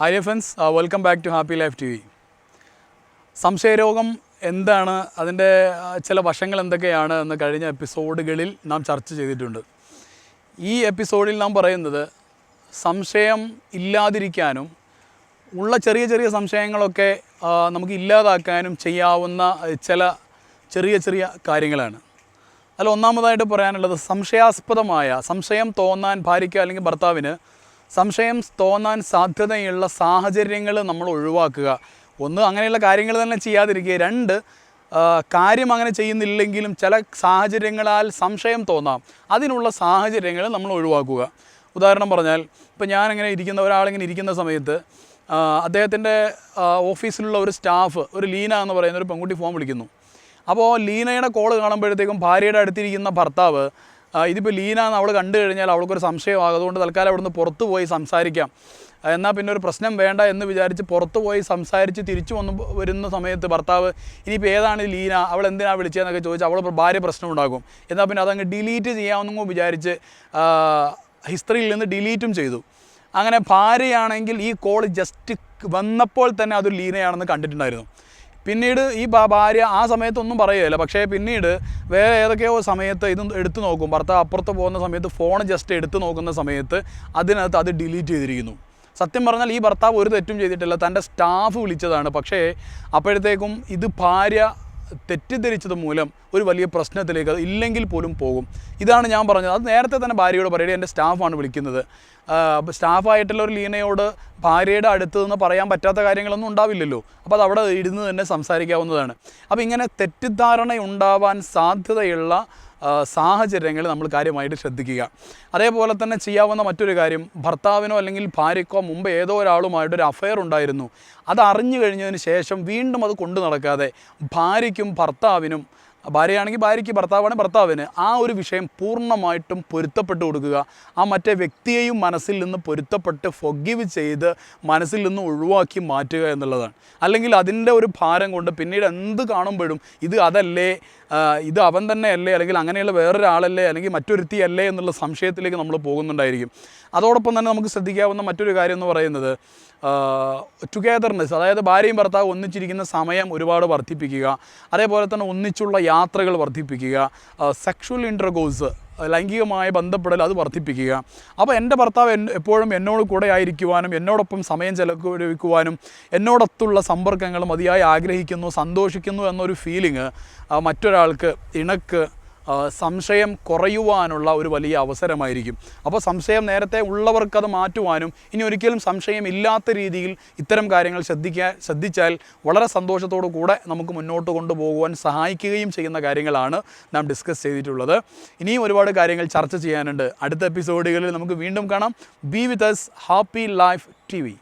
Hi friends welcome back to happy life T V സംശയരോഗം എന്താണ്? അതിന്റെ ചില വശങ്ങൾ എന്തൊക്കെയാണ് എന്ന് കഴിഞ്ഞ എപ്പിസോഡുകളിൽ നാം ചർച്ച ചെയ്തിട്ടുണ്ട്. ഈ എപ്പിസോഡിൽ നാം പറയുന്നത് സംശയം ഇല്ലാതിരിക്കാനും ഉള്ള ചെറിയ ചെറിയ സംശയങ്ങളൊക്കെ നമുക്ക് ഇല്ലാതാക്കാനും ചെയ്യാവുന്ന ചില ചെറിയ ചെറിയ കാര്യങ്ങളാണ്. അതിൽ ഒന്നാമതായിട്ട് പറയാനുള്ളത് സംശയാസ്പദമായ സംശയം തോന്നാൻ ഭാര്യയ്ക്ക് അല്ലെങ്കിൽ ഭർത്താവിന് സംശയം തോന്നാൻ സാധ്യതയുള്ള സാഹചര്യങ്ങൾ നമ്മൾ ഒഴിവാക്കുക. ഒന്ന് അങ്ങനെയുള്ള കാര്യങ്ങൾ തന്നെ ചെയ്യാതിരിക്കുക. രണ്ട് കാര്യം അങ്ങനെ ചെയ്യുന്നില്ലെങ്കിലും ചില സാഹചര്യങ്ങളാൽ സംശയം തോന്നാം. അതിനുള്ള സാഹചര്യങ്ങൾ നമ്മൾ ഒഴിവാക്കുക. ഉദാഹരണം പറഞ്ഞാൽ ഇപ്പോൾ ഞാനിങ്ങനെ ഇരിക്കുന്ന ഒരാളിങ്ങനെ ഇരിക്കുന്ന സമയത്ത് അദ്ദേഹത്തിന്റെ ഓഫീസിലുള്ള ഒരു സ്റ്റാഫ് ഒരു ലീന എന്ന് പറയുന്ന ഒരു പെൺകുട്ടി ഫോൺ വിളിക്കുന്നു. അപ്പോൾ ലീനയുടെ കോൾ കാണുമ്പോഴത്തേക്കും ഭാര്യയുടെ അടുത്തിരിക്കുന്ന ഭർത്താവ് ഇതിപ്പോൾ ലീന എന്ന് അവൾ കണ്ടു കഴിഞ്ഞാൽ അവൾക്കൊരു സംശയമാകും അതുകൊണ്ട് തൽക്കാലം അവിടുന്ന് പുറത്ത് പോയി സംസാരിക്കാം. എന്നാൽ പിന്നെ ഒരു പ്രശ്നം വേണ്ട എന്ന് വിചാരിച്ച് പുറത്ത് പോയി സംസാരിച്ച് തിരിച്ചു വന്ന് വരുന്ന സമയത്ത് ഭർത്താവ് ഇനിയിപ്പോൾ ഏതാണ് ലീന? അവൾ എന്തിനാണ് വിളിച്ചതെന്നൊക്കെ ചോദിച്ചാൽ അവൾ ഭാര്യ പ്രശ്നം ഉണ്ടാകും. എന്നാൽ പിന്നെ അതങ്ങ് ഡിലീറ്റ് ചെയ്യാമെന്നും വിചാരിച്ച് ഹിസ്റ്ററിയിൽ നിന്ന് ഡിലീറ്റും ചെയ്തു. അങ്ങനെ ഭാര്യയാണെങ്കിൽ ഈ കോൾ ജസ്റ്റ് വന്നപ്പോൾ തന്നെ അതൊരു ലീനയാണെന്ന് കണ്ടിട്ടുണ്ടായിരുന്നു. പിന്നീട് ഈ ഭാര്യ ആ സമയത്തൊന്നും പറയുകയില്ല. പക്ഷേ പിന്നീട് വേറെ ഏതൊക്കെയോ സമയത്ത് ഇത് എടുത്തു നോക്കും. ഭർത്താവ് അപ്പുറത്ത് പോകുന്ന സമയത്ത് ഫോൺ ജസ്റ്റ് എടുത്തു നോക്കുന്ന സമയത്ത് അതിനകത്ത് അത് ഡിലീറ്റ് ചെയ്തിരിക്കുന്നു. സത്യം പറഞ്ഞാൽ ഈ ഭർത്താവ് ഒരു തെറ്റും ചെയ്തിട്ടില്ല. തന്റെ സ്റ്റാഫ് വിളിച്ചതാണ്. പക്ഷേ അപ്പോഴത്തേക്കും ഇത് ഭാര്യ തെറ്റിദ്ധരിച്ചത് മൂലം ഒരു വലിയ പ്രശ്നത്തിലേക്ക് ഇല്ലെങ്കിൽ പോലും പോകും. ഇതാണ് ഞാൻ പറഞ്ഞത്. അത് നേരത്തെ തന്നെ ഭാര്യയോട് പറയുക എന്റെ സ്റ്റാഫാണ് വിളിക്കുന്നത്. സ്റ്റാഫായിട്ടുള്ള ഒരു ലീനയോട് ഭാര്യയുടെ അടുത്ത് നിന്ന് പറയാൻ പറ്റാത്ത കാര്യങ്ങളൊന്നും ഉണ്ടാവില്ലല്ലോ. അപ്പോൾ അത് അവിടെ ഇരുന്ന് തന്നെ സംസാരിക്കാവുന്നതാണ്. അപ്പോൾ ഇങ്ങനെ തെറ്റിദ്ധാരണ ഉണ്ടാവാൻ സാധ്യതയുള്ള സാഹചര്യങ്ങൾ നമ്മൾ കാര്യമായിട്ട് ശ്രദ്ധിക്കുക. അതേപോലെ തന്നെ ചെയ്യാവുന്ന മറ്റൊരു കാര്യം ഭർത്താവിനോ അല്ലെങ്കിൽ ഭാര്യക്കോ മുമ്പ് ഏതോ ഒരാളുമായിട്ട് ഒരു അഫയർ ഉണ്ടായിരുന്നു. അത് അറിഞ്ഞു കഴിഞ്ഞതിന് ശേഷം വീണ്ടും അത് കൊണ്ടു നടക്കാതെ ഭാര്യയ്ക്കും ഭർത്താവിനും ഭാര്യയാണെങ്കിൽ ഭാര്യയ്ക്ക് ഭർത്താവാണ് ഭർത്താവിന് ആ ഒരു വിഷയം പൂർണമായിട്ടും പൊരുത്തപ്പെട്ട് കൊടുക്കുക. ആ മറ്റേ വ്യക്തിയെയും മനസ്സിൽ നിന്ന് പൊരുത്തപ്പെട്ട് ഫൊഗീവ് ചെയ്ത് മനസ്സിൽ നിന്ന് ഒഴിവാക്കി മാറ്റുക എന്നുള്ളതാണ്. അല്ലെങ്കിൽ അതിന്റെ ഒരു ഭാരം കൊണ്ട് പിന്നീട് എന്ത് കാണുമ്പോഴും ഇത് അതല്ലേ ഇത് അവൻ തന്നെ അല്ലേ അല്ലെങ്കിൽ അങ്ങനെയുള്ള വേറൊരാളല്ലേ അല്ലെങ്കിൽ മറ്റൊരുത്തി അല്ലേ എന്നുള്ള സംശയത്തിലേക്ക് നമ്മൾ പോകുന്നുണ്ടായിരിക്കും. അതോടൊപ്പം തന്നെ നമുക്ക് ശ്രദ്ധിക്കാവുന്ന മറ്റൊരു കാര്യം എന്ന് പറയുന്നത് ടുഗെദർനെസ് അതായത് ഭാര്യയും ഭർത്താവ് ഒന്നിച്ചിരിക്കുന്ന സമയം ഒരുപാട് വർദ്ധിപ്പിക്കുക. അതേപോലെ തന്നെ ഒന്നിച്ചുള്ള യാത്രകൾ വർദ്ധിപ്പിക്കുക സെക്ഷുവൽ ഇന്റർകോഴ്സ് ലൈംഗികമായ ബന്ധപ്പെടൽ അത് വർദ്ധിപ്പിക്കുക. അപ്പോൾ എന്റെ ഭർത്താവ് എപ്പോഴും എന്നോട് കൂടെ ആയിരിക്കുവാനും എന്നോടൊപ്പം സമയം ചെലവഴിക്കുവാനും എന്നോടൊത്തുള്ള സമ്പർക്കങ്ങൾ മതിയായി ആഗ്രഹിക്കുന്നു സന്തോഷിക്കുന്നു എന്നൊരു ഫീലിംഗ് മറ്റൊരാൾക്ക് ഇണക്ക് സംശയം കുറയുവാനുള്ള ഒരു വലിയ അവസരമായിരിക്കും. അപ്പോൾ സംശയം നേരത്തെ ഉള്ളവർക്കത് മാറ്റുവാനും ഇനി ഒരിക്കലും സംശയം ഇല്ലാത്ത രീതിയിൽ ഇത്തരം കാര്യങ്ങൾ ശ്രദ്ധിക്കാൻ ശ്രദ്ധിച്ചാൽ വളരെ സന്തോഷത്തോടു കൂടെ നമുക്ക് മുന്നോട്ട് കൊണ്ടുപോകുവാൻ സഹായിക്കുകയും ചെയ്യുന്ന കാര്യങ്ങളാണ് നാം ഡിസ്കസ് ചെയ്തിട്ടുള്ളത്. ഇനിയും ഒരുപാട് കാര്യങ്ങൾ ചർച്ച ചെയ്യാനുണ്ട്. അടുത്ത എപ്പിസോഡുകളിൽ നമുക്ക് വീണ്ടും കാണാം. Be with us happy life T